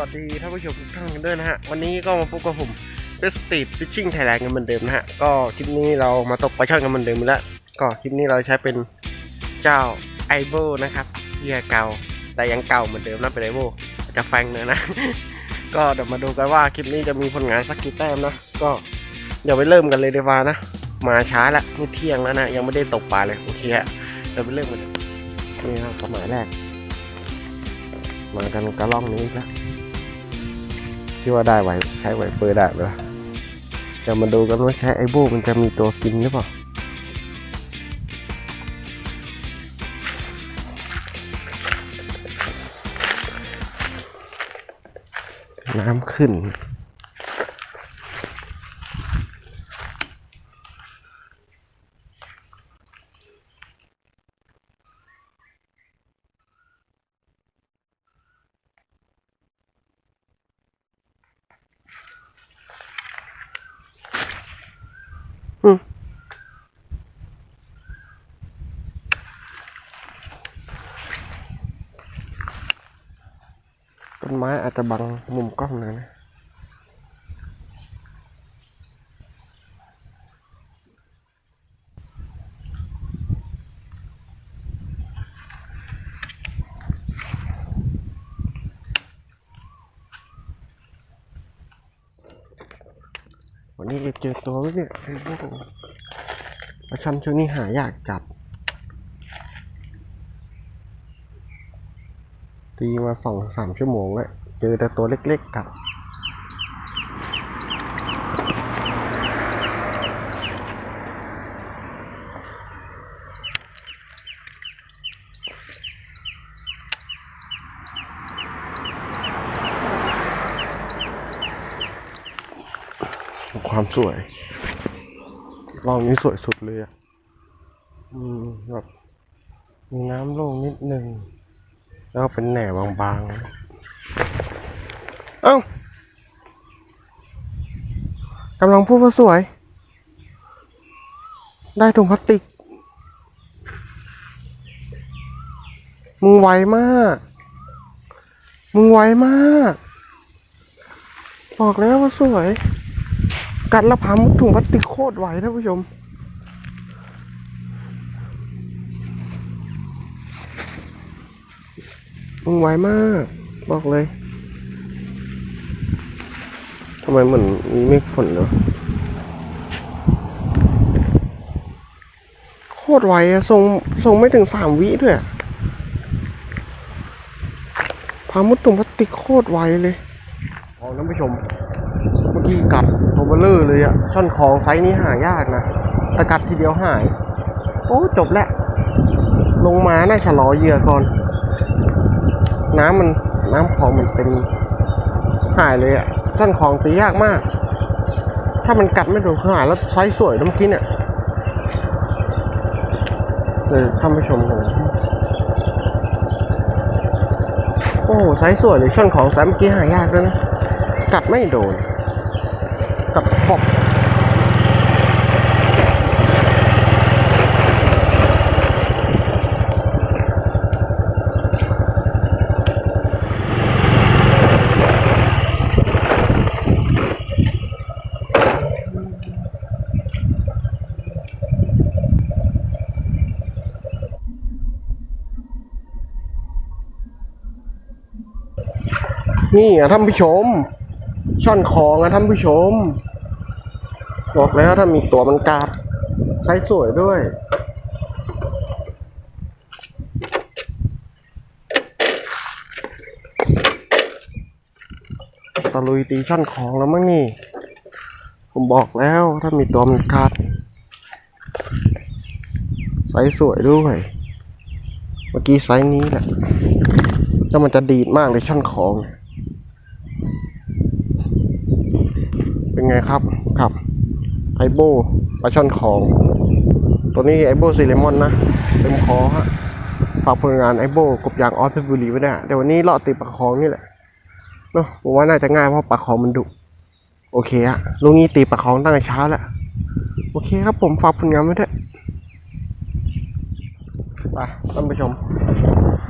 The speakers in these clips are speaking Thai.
วัสดีท่านผู้ชมทุกท่านกันด้วยนะฮะ วันนี้ก็มาพบกับผมเ e สตี t ฟิชชิ่งไทยแลนด์กันเหมือนเดิมนะฮะ ก็คลิปนี้เรามาตกปลาช่อนกันเหมือนเดิมแล้ว ก็คลิปนี้เราใช้เป็นเจ้าไอโบนะครับเฮียเก่า แต่ยังเก่าเหมือนเดิมนะเป็นไอโบจะแฟงเนอะนะ ก็เดี๋ยวมาดูกันว่าคลิปนี้จะมีผลงานสักกี่แต้มนะ ก็เดี๋ยวไปเริ่มกันเลยดีกว่านะ มาช้าละนี่เที่ยงแล้วนะ ยังไม่ได้ตกปลาเลยโอเคฮะเดี๋ยวไปเริ่มกันนี่ครับสมัยแรกมากันกระล่องนี้อีกแล้ว ที่ว่าได้ไหวใช้ไหวเปอร์ได้ไหมล่ะจะมาดูกันว่าใช้ไอโบมันจะมีตัวกินหรือเปล่าน้ำขึ้น ต้นไม้อาจจะบังมุมกล้องหน่อยนะ วันนี้จะเจอตัวไหมเนี่ยไอ้พวกปลาช่อนช่วงนี้หายากจัด ตีมาสองสามชั่วโมงแล้วเจอแต่ตัวเล็กๆกัดความสวยลองนี้สวยสุดเลยอะ อืมแบบมีน้ำลงนิดนึง แล้วก็เป็นแหน่บางๆ เอ้ากำลังพูดว่าสวย ได้ถุงพลาสติก มึงไวมาก มึงไวมาก บอกแล้วว่าสวย กัดละพามุดถุงพลาสติกโคตรไวท่านผู้ชม มึงไวมาก บอกเลยทำไมเหมือนมีเมฆฝนเนอะโคตรไวอะทรงทรงไม่ถึงสามวิด้วยอะพามุดตุ่มพลาสติกโคตรไวเลยอ๋อท่านผู้ชม เมื่อกี้กัดตัวเบลเลอร์เลยอะช่อนคองไซส์นี้หายากนะแต่กัดทีเดียวหาย โอ้ จบแล้ว ลงมาน่าชะลอเหยื่อก่อน น้ำมันน้ำคลองมันเป็นหายเลยอะช่อนคลองตียากมาก ถ้ามันกัดไม่โดนคือหายแล้วไซส์สวยน้ำกินอะเลยท่านผู้ชมผมโอ้โหไซส์สวยเลยช่อนของไซส์เมื่อกี้หายากด้วยนะ กัดไม่โดน กัดปอบ นี่อะท่านผู้ชม ช่อนคองอะท่านผู้ชม บอกแล้วถ้ามีตัวมันกัดไซส์สวยด้วย ตะลุยตีช่อนของแล้วมั้งนี่ ผมบอกแล้วถ้ามีตัวมันกัดไซส์สวยด้วย เมื่อกี้ไซส์นี้แหละแล้วมันจะดีดมากเลยช่อนของ เป็นไงครับครับไอโบปลาช่อนของ ตัวนี้ไอโบซีเลมอนนะเต็มคอฮะฝากผลงานไอโบกบยางออสเพชรบุรีไว้ด้วยเดี๋ยววันนี้เลาะติดปลาคองนี่แหละเนาะผมว่าน่าจะง่ายเพราะปลาคองมันดุโอเคฮะลุงนี้ตีปลาคองตั้งแต่เช้าแล้วโอเคครับผมฝากผลงานไว้ด้วยไปท่านผู้ชม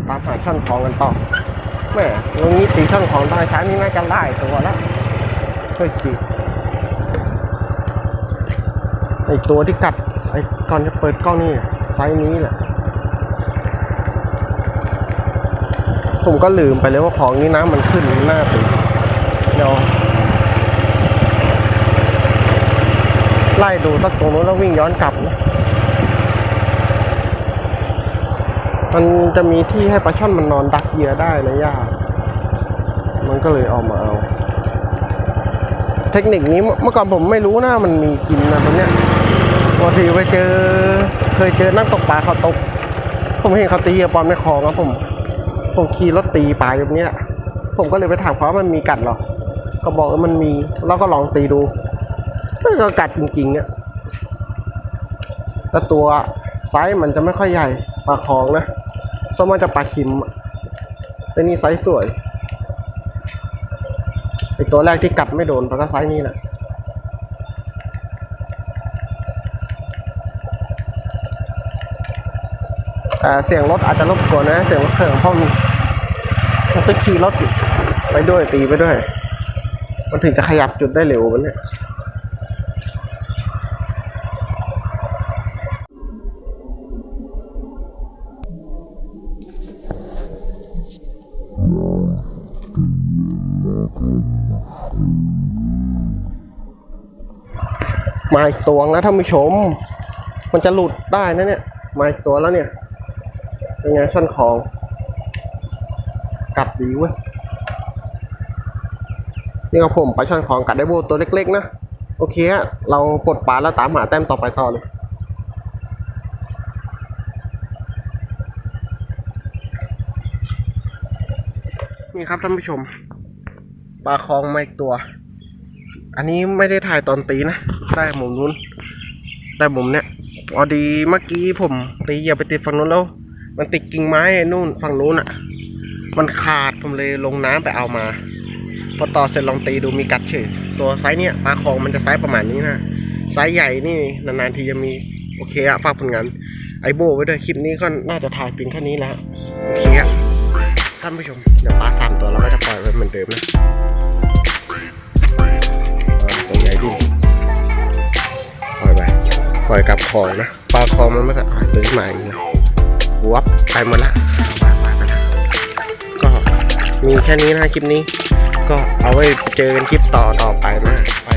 ตามหาช่อนของกันต่อแม่ลุงนี้ตีช่องของตาช้านี่น่าจะไล่ตัวแล้วเฮ้ยจี ไอตัวที่กัด ไอก่อนจะเปิดกล้องนี่ไซส์นี้แหละ ผมก็ลืมไปเลยว่าของนี้น้ำมันขึ้นหน้าตีเดี๋ยวไล่ดูสักตรงนู้นแล้ววิ่งย้อนกลับนะมันจะมีที่ให้ปลาช่อนมันนอนดักเหยื่อได้นะย่ามันก็เลยเอามาเอา เทคนิคนี้เมื่อก่อนผมไม่รู้นะมันมีกินนะตรงเนี้ยบางทีไปเจอ เคยเจอนักตกปลาเขาตก ผมเห็นเขาตีปลอมในคลองครับผม ผมขี่รถตีปลาอยู่นี้ผมก็เลยไปถามเขาว่ามันมีกัดหรอเขาบอกว่ามันมี แล้วก็ลองตีดูเอ้ยก็กัดจริงๆเนี่ยแต่ตัวไซส์มันจะไม่ค่อยใหญ่ปลาคลองนะส่วนมากจะปลาคิมแต่นี่ไซส์สวย ตัวแรกที่กัดไม่โดนปลาก็ไซส์นี้แหละเสียงรถอาจจะรบกวนนะ เสียงรถเครื่องเพราะมันมันต้องขี่รถไปด้วยตีไปด้วย มันถึงจะขยับจุดได้เร็วมันเนี่ย มาอีกตัวแล้วท่านผู้ชม มันจะหลุดได้นะเนี่ย มาอีกตัวแล้วเนี่ยเป็นไงช่อนของ กัดดีเว้ยนี่ก็ผมไปช่อนของกัดได้โบตัวเล็กๆนะโอเคฮะเราปลดปลาแล้วตามหาแต้มต่อไปต่อเลยนี่ครับท่านผู้ชม ปลาคลองมาอีกตัว อันนี้ไม่ได้ถ่ายตอนตีนะ ได้มุมนู้น ได้มุมเนี้ยพอดีเมื่อกี้ผมตีเหยียบไปติดฝั่งนู้นแล้ว มันติดกิ่งไม้นู่นฝั่งนู้นอะ มันขาดผมเลยลงน้ำไปเอามา พอต่อเสร็จลองตีดูมีกัดเฉยตัวไซส์เนี้ยปลาคลองมันจะไซส์ประมาณนี้นะไซส์ใหญ่นี่นานๆทีจะมีโอเคอะฝากผลงานไอโบไว้ด้วยคลิปนี้ก็น่าจะถ่ายเพียงแค่นี้แล้วโอเคอะท่านผู้ชมเดี๋ยวปลาสามตัวเราก็จะปล่อยไว้เหมือนเดิมนะ ดูปล่อยไปปล่อยกลับคองนะปลาคอมันไม่จะอ่าตัวนี้มาอีกนะวับไปหมดละไปไปไปละก็มีแค่นี้นะคลิปนี้ ก็เอาไว้เจอกันคลิปต่อต่อไปนะไป